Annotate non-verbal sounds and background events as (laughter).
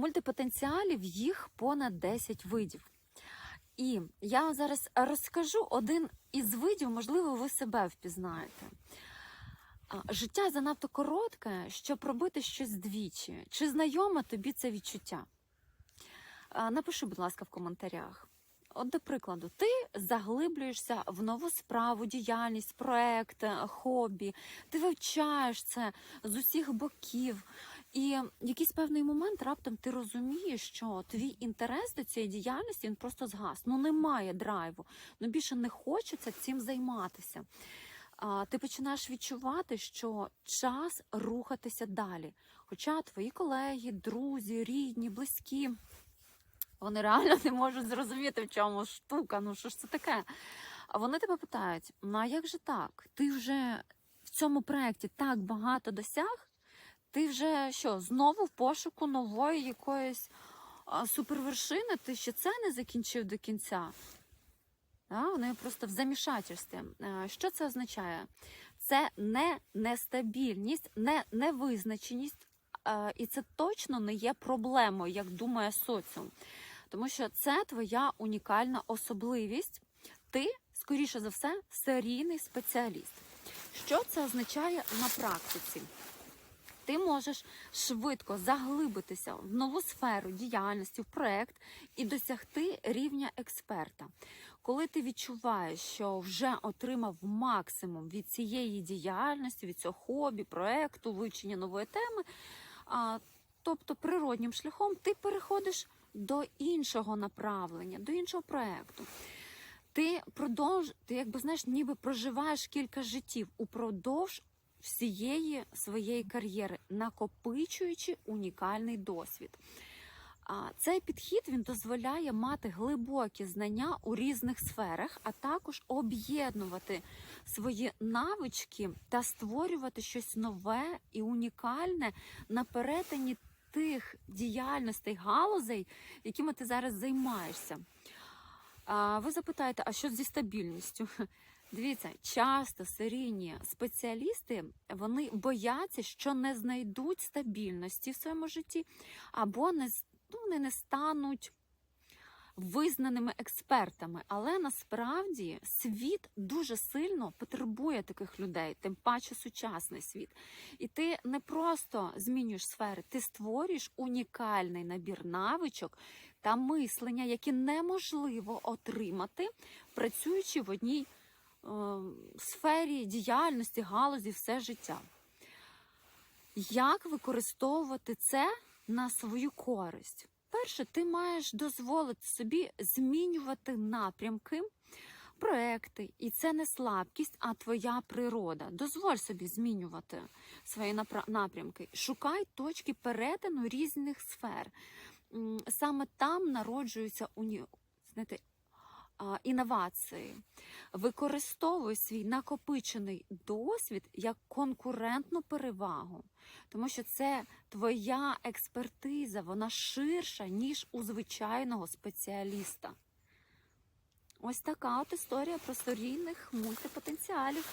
Мультипотенціалів їх понад 10 видів. І я вам зараз розкажу один із видів, можливо, ви себе впізнаєте. Життя занадто коротке, щоб робити щось двічі. Чи знайоме тобі це відчуття? Напиши, будь ласка, в коментарях. От, до прикладу, ти заглиблюєшся в нову справу, діяльність, проект, е, хобі, ти вивчаєш це з усіх боків. І в якийсь певний момент раптом ти розумієш, що твій інтерес до цієї діяльності він просто згас. Ну немає драйву, ну більше не хочеться цим займатися. Ти починаєш відчувати, що час рухатися далі. Хоча твої колеги, друзі, рідні, близькі, вони реально не можуть зрозуміти, в чому штука, ну що ж це таке. А вони тебе питають: ну а як же так? Ти вже в цьому проєкті так багато досяг? Ти вже що, знову в пошуку нової якоїсь супервершини? Ти ще це не закінчив до кінця? А, вони просто в замішательстві. Що це означає? Це не нестабільність, не невизначеність, і це точно не є проблемою, як думає соціум. Тому що це твоя унікальна особливість. Ти, скоріше за все, серійний спеціаліст. Що це означає на практиці? Ти можеш швидко заглибитися в нову сферу діяльності, в проект і досягти рівня експерта. Коли ти відчуваєш, що вже отримав максимум від цієї діяльності, від цього хобі, проекту, вивчення нової теми, тобто природнім шляхом ти переходиш до іншого направлення, до іншого проекту. Ти продовж, ти якби знаєш, ніби проживаєш кілька життів упродовж всієї своєї кар'єри, накопичуючи унікальний досвід. Цей підхід він дозволяє мати глибокі знання у різних сферах, а також об'єднувати свої навички та створювати щось нове і унікальне на перетині тих діяльностей, галузей, якими ти зараз займаєшся. Ви запитаєте, а що зі стабільністю? (laughs) Дивіться, часто серійні спеціалісти вони бояться, що не знайдуть стабільності в своєму житті, або не, ну, вони не стануть визнаними експертами. Але насправді світ дуже сильно потребує таких людей, тим паче сучасний світ. І ти не просто змінюєш сфери, ти створюєш унікальний набір навичок та мислення, які неможливо отримати, працюючи в одній е, сфері діяльності, галузі все життя. Як використовувати це на свою користь? Перше, ти маєш дозволити собі змінювати напрямки, проекти, і це не слабкість, а твоя природа. Дозволь собі змінювати свої напрямки. Шукай точки перетину різних сфер. Саме там народжуються уні... знаєте, інновації. Використовуй свій накопичений досвід як конкурентну перевагу, тому що це твоя експертиза, вона ширша, ніж у звичайного спеціаліста. Ось така от історія про серійних мультипотенціалів.